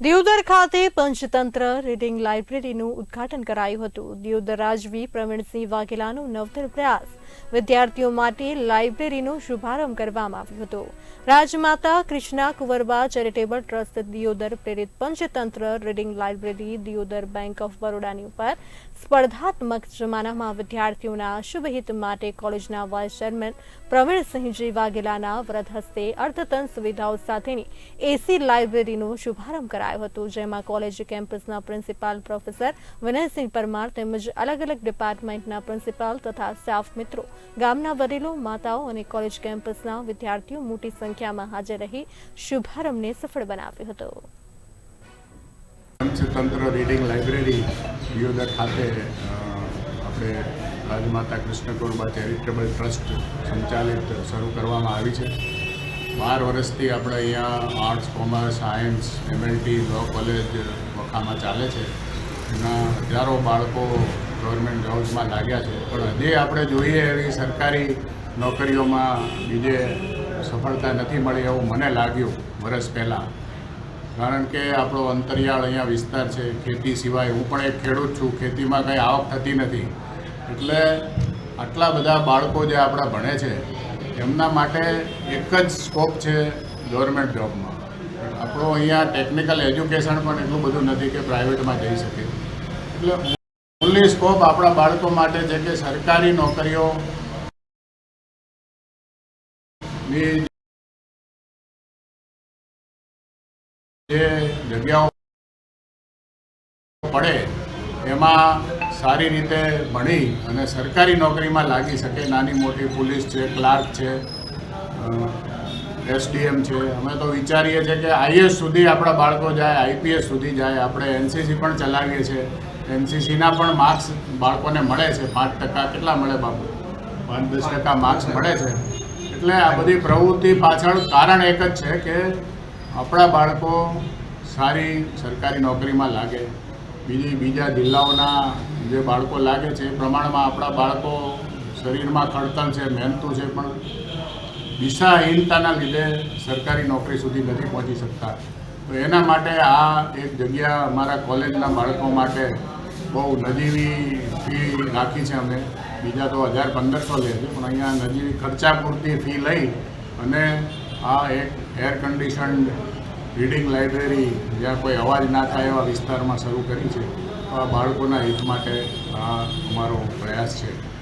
દિયોદર ખાતે પંચતંત્ર રીડિંગ લાઇબ્રેરીનું ઉદ્ઘાટન કરાયું હતું. દિયોદર રાજવી પ્રવીણસિંહ વાઘેલાનો નવતર પ્રયાસ વિદ્યાર્થીઓ માટે લાઇબ્રેરીનો શુભારંભ કરવામાં આવ્યો હતો. રાજમાતા કૃષ્ણા કુંવરબા ચેરિટેબલ ટ્રસ્ટ દિયોદર પ્રેરિત Panchatantra reading library Deodar bank of બરોડાની ઉપર સ્પર્ધાત્મક જમાનામાં વિદ્યાર્થીઓના શુભહિત માટે કોલેજના વાઇસ ચેરમેન પ્રવીણસિંહજી વાઘેલાના વ્રત હસ્તે અર્થતંત્ર સુવિધાઓ સાથેની એસી લાઇબ્રેરીનો શુભારંભ કરાયો. હતો, જેમાં કોલેજ કેમ્પસના પ્રિન્સિપાલ પ્રોફેસર વિનયસિંહ પરમાર તેમજ અલગ અલગ ડિપાર્ટમેન્ટના પ્રિન્સિપાલ તથા સ્ટાફ મિત્રો. ગામના વડીલો, માતાઓ અને કોલેજ કેમ્પસના વિદ્યાર્થીઓ મોટી સંખ્યામાં હાજર રહી શુભારંભને સફળ બનાવ્યો હતો. પંચતંત્ર રીડિંગ લાઇબ્રેરી દિયોદર ખાતે આપણે રાજમાતા કૃષ્ણકુરબા ચેરિટેબલ ટ્રસ્ટ સંચાલિત શરૂ કરવામાં આવી છે. બાર વર્ષથી આપણે અહીંયા arts commerce science MLT law college વખામાં ચાલે છે. એના હજારો બાળકો ગવર્મેન્ટ જોબ્સમાં લાગ્યા છે. પણ હજી આપણે જોઈએ એવી સરકારી નોકરીઓમાં બીજે સફળતા નથી મળી એવું મને લાગ્યું વર્ષ પહેલાં. કારણ કે આપણો અંતરિયાળ અહીંયા વિસ્તાર છે. ખેતી સિવાય હું પણ એક ખેડૂત છું. ખેતીમાં કંઈ આવક થતી નથી. એટલે આટલા બધા બાળકો જે આપણા ભણે છે એમના માટે એક જ સ્કોપ છે ગવર્મેન્ટ જોબમાં આપણું અહીંયા ટેકનિકલ એજ્યુકેશન પણ એટલું બધું નથી કે પ્રાઇવેટમાં જઈ શકે. એટલે ઓનલી સ્કોપ આપણા બાળકો માટે છે કે સરકારી નોકરીઓ ની જે જગ્યાઓ પડે, એમાં સારી રીતે ભણી અને સરકારી નોકરીમાં લાગી શકે. નાની મોટી પોલીસ છે, ક્લાર્ક છે એસડીએમ છે. અમે તો વિચારીએ છીએ કે આઈએસ સુધી આપણા બાળકો જાય, આઈપીએસ સુધી જાય. આપણે એનસીસી પણ ચલાવીએ છીએ. એનસીસીના પણ માર્ક્સ બાળકોને મળે છે. પાંચ ટકા કેટલા મળે બાપુ? પાંચ દસ ટકા માર્ક્સ મળે છે. એટલે આ બધી પ્રવૃત્તિ પાછળ કારણ એક જ છે કે આપણા બાળકો સારી સરકારી નોકરીમાં લાગે. બીજી બીજા જિલ્લાઓના જે બાળકો લાગે છે, એ પ્રમાણમાં આપણા બાળકો શરીરમાં ખડતલ છે, મહેનતું છે, પણ દિશાહીનતાના લીધે સરકારી નોકરી સુધી નથી પહોંચી શકતા. તો એના માટે આ એક જગ્યા અમારા કોલેજના બાળકો માટે બહુ નજીવી ફી રાખી છે અમે. બીજા તો હજાર પંદરસો લે છે, પણ અહીંયા નજીવી ખર્ચા પૂરતી ફી લઈ અને આ એક એર કન્ડિશન્ડ રીડિંગ લાઇબ્રેરી જ્યાં કોઈ અવાજ ના થાય એવા વિસ્તારમાં શરૂ કરી છે. આ બાળકોના હિત માટે આ અમારો પ્રયાસ છે.